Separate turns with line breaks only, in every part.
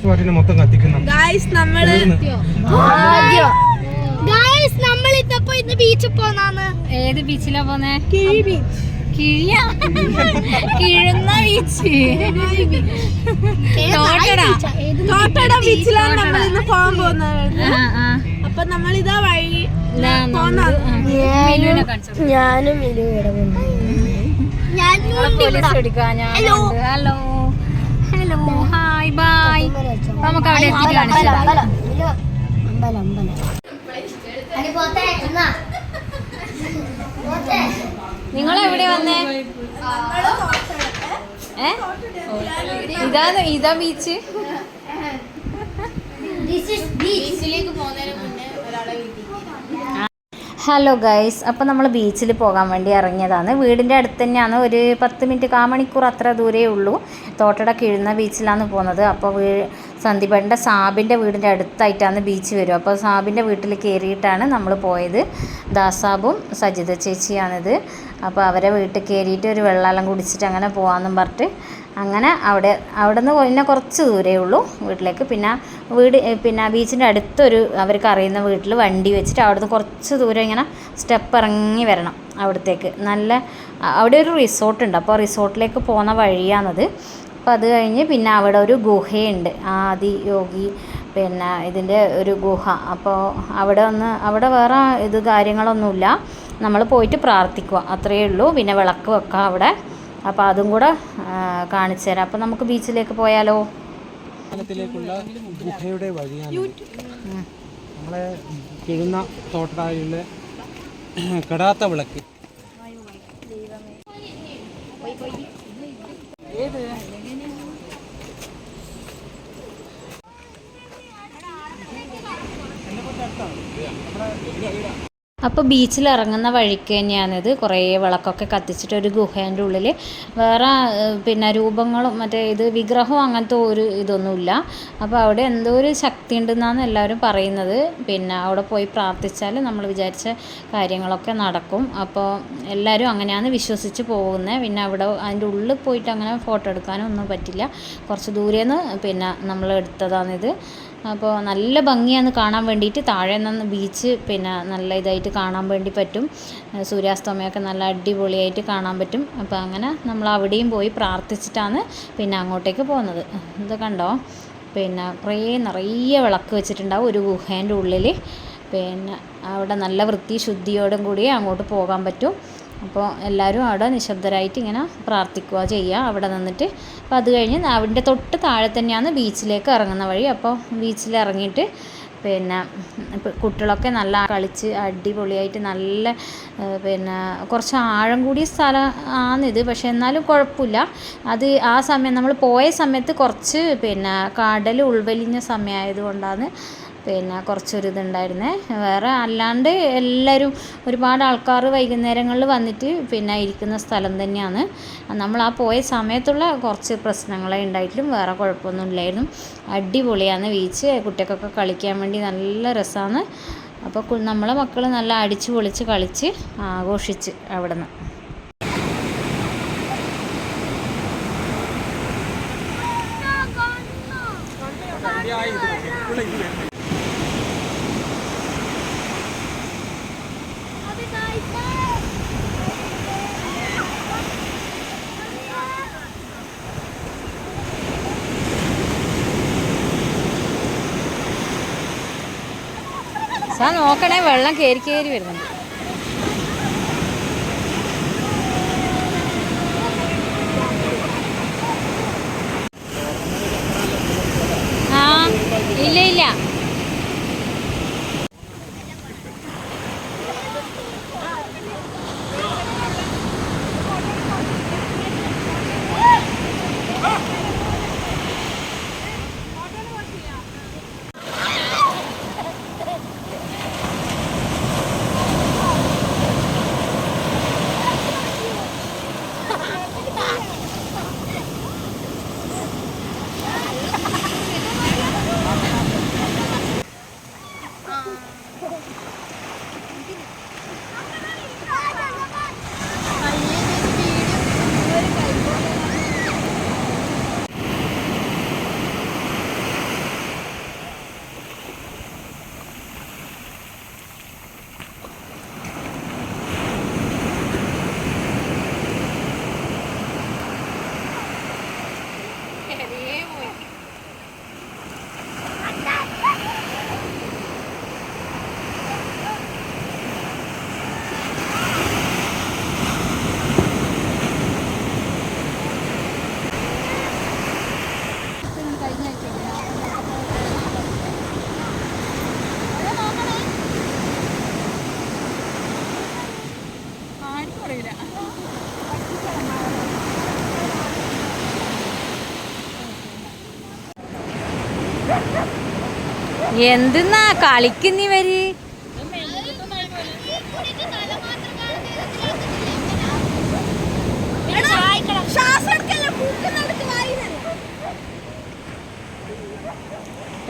സ്പോട്ടിനെ മൊത്തം കത്തിക്കുന്ന.
ഗായ്സ് നമ്മൾ
ഗായ്സ് നമ്മൾ ഇന്നപ്പോ ഇന്ന് ബീച്ചിൽ പോന്നാന്ന്.
ഏത് ബീച്ചിലാ പോന്നെ?
കിഴി ബീച്ച്
കിഴിയ? കിഴുന്ന ബീച്ച് തോട്ടട.
തോട്ടട ബീച്ചിലാണ് നമ്മൾ ഇന്ന് പോകാൻ പോകുന്നത്.
ആ, ആ.
അപ്പൊ നമ്മൾ ഇതാ വഴി
ഇതാ നമ്മൾ ആ. മിലുവിനെ കാണിച്ചു
ഞാനും
ഹലോ ഹലോ ഹായ് ബൈ നമുക്ക് അവിടെ കാണിച്ചു
എന്നാ
നിങ്ങൾ എവിടെ വന്നേ? ഏ? ഇതാ ഇതാ beach
this is beach
hello guys അപ്പോൾ നമ്മൾ ബീച്ചിൽ പോകാൻ വേണ്ടി ഇറങ്ങിയതാണ്. വീടിന്റെ അടുത്ത് തന്നെയാണ്. ഒരു പത്ത് മിനിറ്റ് കാ മണിക്കൂർ അത്ര ദൂരേ ഉള്ളൂ. തോട്ടട കിഴുന്ന ബീച്ചിലാണ് പോകുന്നത്. അപ്പോൾ വീ സന്ദീപേട്ടന്റെ സാബിന്റെ വീടിന്റെ അടുത്തായിട്ടാണ് ബീച്ച് വരും അപ്പോൾ സാബിന്റെ വീട്ടിൽ കയറിയിട്ടാണ് നമ്മൾ പോയത്. ദാസാബും സജിത ചേച്ചിയാണിത്. അപ്പോൾ അവരെ വീട്ടിൽ കയറിയിട്ട് ഒരു വെള്ളമെല്ലാം കുടിച്ചിട്ട് അങ്ങനെ പോകാമെന്നും പറഞ്ഞിട്ട് അങ്ങനെ അവിടെ അവിടെ നിന്ന് പിന്നെ കുറച്ച് ദൂരേ ഉള്ളൂ വീട്ടിലേക്ക്. പിന്നെ വീട് പിന്നെ ബീച്ചിന്റെ അടുത്തൊരു അവർക്ക് അറിയുന്ന വീട്ടിൽ വണ്ടി വെച്ചിട്ട് അവിടുന്ന് കുറച്ച് ദൂരം ഇങ്ങനെ സ്റ്റെപ്പ് ഇറങ്ങി വരണം അവിടത്തേക്ക്. നല്ല അവിടെ ഒരു റിസോർട്ടുണ്ട് അപ്പോൾ റിസോർട്ടിലേക്ക് പോകുന്ന വഴിയാണത്. അപ്പോൾ അത് കഴിഞ്ഞ് പിന്നെ അവിടെ ഒരു ഗുഹയുണ്ട്. ആദി യോഗി പിന്നെ ഇതിന്റെ ഒരു ഗുഹ. അപ്പോൾ അവിടെ ഒന്ന് അവിടെ വേറെ ഇത് കാര്യങ്ങളൊന്നുമില്ല. നമ്മൾ പോയിട്ട് പ്രാർത്ഥിക്കുക. അത്രയേ ഉള്ളൂ. പിന്നെ വിളക്ക് വെക്കാം അവിടെ. അപ്പോൾ അതും കൂടെ കാണിച്ചു തരാം. അപ്പോൾ നമുക്ക് ബീച്ചിലേക്ക് പോയാലോ?
ഗുഹയുടെ വഴിയാണ് നമ്മളെ കിഴുന്ന തോട്ടായിലെ കെടാത്ത വിളക്ക്.
അപ്പോൾ ബീച്ചിൽ ഇറങ്ങുന്ന വഴിക്ക് തന്നെയാണിത്. കുറേ വിളക്കൊക്കെ കത്തിച്ചിട്ട് ഒരു ഗുഹേന്റെ ഉള്ളിൽ വേറെ പിന്നെ രൂപങ്ങളും മറ്റേ ഇത് വിഗ്രഹവും അങ്ങനത്തെ ഒരു ഇതൊന്നുമില്ല. അപ്പോൾ അവിടെ എന്തോ ഒരു ശക്തി ഉണ്ടെന്നാണ് എല്ലാവരും പറയുന്നത്. പിന്നെ അവിടെ പോയി പ്രാർത്ഥിച്ചാൽ നമ്മൾ വിചാരിച്ച കാര്യങ്ങളൊക്കെ നടക്കും. അപ്പോൾ എല്ലാവരും അങ്ങനെയാണ് വിശ്വസിച്ച് പോകുന്നത് പിന്നെ അവിടെ അതിന്റെ ഉള്ളിൽ പോയിട്ട് അങ്ങനെ ഫോട്ടോ എടുക്കാനൊന്നും പറ്റില്ല. കുറച്ച് ദൂരേന്ന് പിന്നെ നമ്മൾ എടുത്തതാണിത്. അപ്പോൾ നല്ല ഭംഗിയാണ് കാണാൻ വേണ്ടിയിട്ട് താഴെ നിന്ന് ബീച്ച് പിന്നെ നല്ല ഇതായിട്ട് കാണാൻ വേണ്ടി പറ്റും. സൂര്യാസ്തമയമൊക്കെ നല്ല അടിപൊളിയായിട്ട് കാണാൻ പറ്റും. അപ്പോൾ അങ്ങനെ നമ്മൾ അവിടെയും പോയി പ്രാർത്ഥിച്ചിട്ടാണ് പിന്നെ അങ്ങോട്ടേക്ക് പോകുന്നത്. ഇത് കണ്ടോ? പിന്നെ കുറേ നിറയെ വിളക്ക് വെച്ചിട്ടുണ്ടാവും ഒരു ഗുഹേന്റെ ഉള്ളിൽ പിന്നെ അവിടെ നല്ല വൃത്തി ശുദ്ധിയോടും കൂടി അങ്ങോട്ട് പോകാൻ പറ്റും. അപ്പോൾ എല്ലാവരും അവിടെ നിശബ്ദരായിട്ട് ഇങ്ങനെ പ്രാർത്ഥിക്കുക ചെയ്യുക. അവിടെ നിന്നിട്ട് അപ്പോൾ അത് കഴിഞ്ഞ് അവിടെ തൊട്ട് താഴെ തന്നെയാണ് ബീച്ചിലേക്ക് ഇറങ്ങുന്ന വഴി. അപ്പോൾ ബീച്ചിൽ ഇറങ്ങിയിട്ട് പിന്നെ കുട്ടികളൊക്കെ നല്ല കളിച്ച് അടിപൊളിയായിട്ട് നല്ല പിന്നെ കുറച്ച് ആഴം കൂടിയ സ്ഥലം ആണിത് പക്ഷേ എന്നാലും കുഴപ്പമില്ല. അത് ആ സമയം നമ്മൾ പോയ സമയത്ത് കുറച്ച് പിന്നെ കടൽ ഉൾവലിഞ്ഞ സമയമായതുകൊണ്ടാണ് പിന്നെ കുറച്ചൊരു ഇതുണ്ടായിരുന്നേ വേറെ അല്ലാണ്ട് എല്ലാവരും ഒരുപാട് ആൾക്കാർ വൈകുന്നേരങ്ങളിൽ വന്നിട്ട് പിന്നെ ഇരിക്കുന്ന സ്ഥലം തന്നെയാണ്. നമ്മൾ ആ പോയ സമയത്തുള്ള കുറച്ച് പ്രശ്നങ്ങളെ ഉണ്ടായിട്ടും വേറെ കുഴപ്പമൊന്നും ഇല്ലായിരുന്നു. അടിപൊളിയാണ് ബീച്ച്. കുട്ടികൾക്കൊക്കെ കളിക്കാൻ വേണ്ടി നല്ല രസമാണ്. അപ്പോൾ നമ്മളെ മക്കൾ നല്ല അടിച്ച് പൊളിച്ച് കളിച്ച് ആഘോഷിച്ച് അവിടെ നിന്ന് സാ നോക്കണേ വെള്ളം കയറി കയറി വരുന്നുണ്ട്. അറിയില്ല എന്തിന്നാ
കളിക്കുന്ന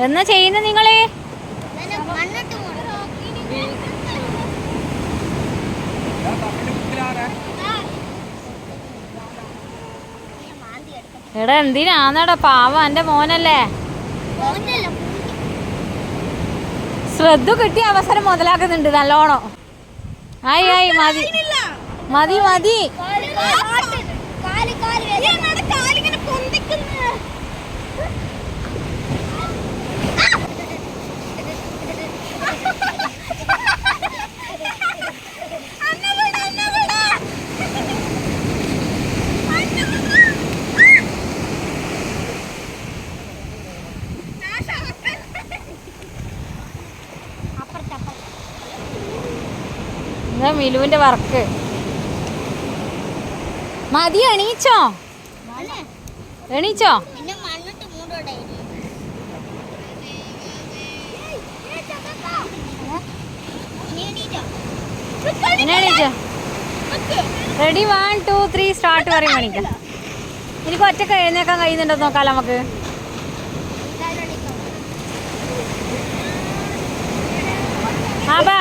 എന്നാ ചെയ്യുന്ന നിങ്ങളെ? എടാ എന്തിനാന്നടാ? പാവം എന്റെ മോനല്ലേ? ശ്രദ്ധ കിട്ടിയ അവസരം മുതലാക്കുന്നുണ്ട് നല്ലോണോ. ആയി ആയി മതി. മതി മതി. ഇതാ മിലുവിന്റെ വർക്ക് മതി എണീച്ചോ? എണീച്ചോ? Ready one two three start പറയും മണിക്ക. എനിക്ക് ഒറ്റയ്ക്ക് എഴുന്നേക്കാൻ കഴിയുന്നുണ്ടോ നോക്കാം നമുക്ക്. ആ ബാ.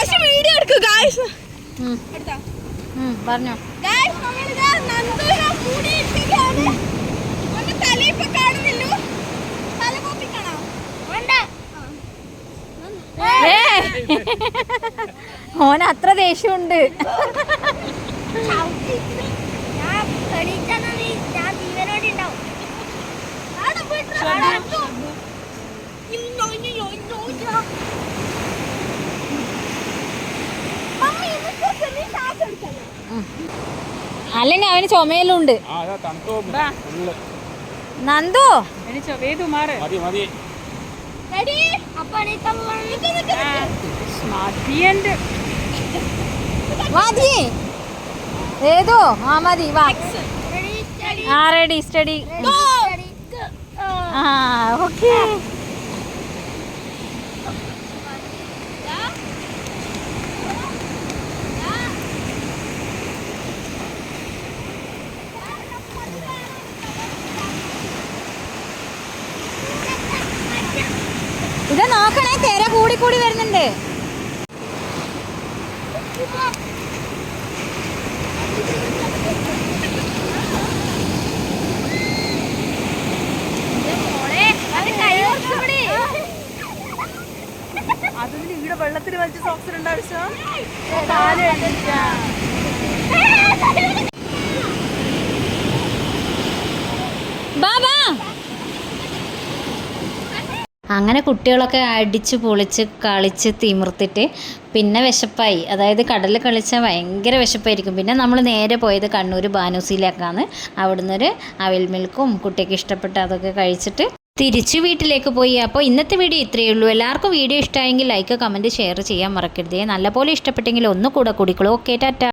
പക്ഷെ വീഡിയോ എടുക്കുക ഗായ്സ്
പറഞ്ഞോ.
ഗായ്സ് നമ്മളിതാ നന്ദൂര മൂടി ഒന്ന് തലയിപ്പൊ കാണുന്നില്ലു. തല പൊപ്പിക്കണോ വേണ്ട.
ഓൻ അത്ര ദേഷ്യമുണ്ട്.
ഞാൻ
അല്ലെങ്കിൽ അവന് നന്ദു?
നിക്ക്, നിക്ക്.
മതി ഏതോ? ആ മതി വാ. ആ റെഡി സ്റ്റഡി. ആ ഓക്കെ. ഇത് നോക്കണേ തിര കൂടി കൂടി വരുന്നുണ്ട്.
അത് കൈ കുറച്ചുകൂടി.
ബാ ബാ അങ്ങനെ കുട്ടികളൊക്കെ അടിച്ച് പൊളിച്ച് കളിച്ച് തിമിർത്തിട്ട് പിന്നെ വിശപ്പായി. അതായത് കടലിൽ കളിച്ചാൽ ഭയങ്കര വിശപ്പായിരിക്കും. പിന്നെ നമ്മൾ നേരെ പോയത് കണ്ണൂർ ബാനൂസിയിലേക്കാണ് അവിടുന്ന് ഒരു അവിൽ മിൽക്കും കുട്ടിക്ക് ഇഷ്ടപ്പെട്ട അതൊക്കെ കഴിച്ചിട്ട് തിരിച്ചു വീട്ടിലേക്ക് പോയി. അപ്പോൾ ഇന്നത്തെ വീഡിയോ ഇത്രയേ ഉള്ളൂ. എല്ലാവർക്കും വീഡിയോ ഇഷ്ടമായെങ്കിൽ ലൈക്ക് കമന്റ് ഷെയർ ചെയ്യാൻ മറക്കരുതേ. നല്ലപോലെ ഇഷ്ടപ്പെട്ടെങ്കിൽ ഒന്ന് കൂടെ കൂടിക്കോളൂ. ഓക്കെ ടാറ്റ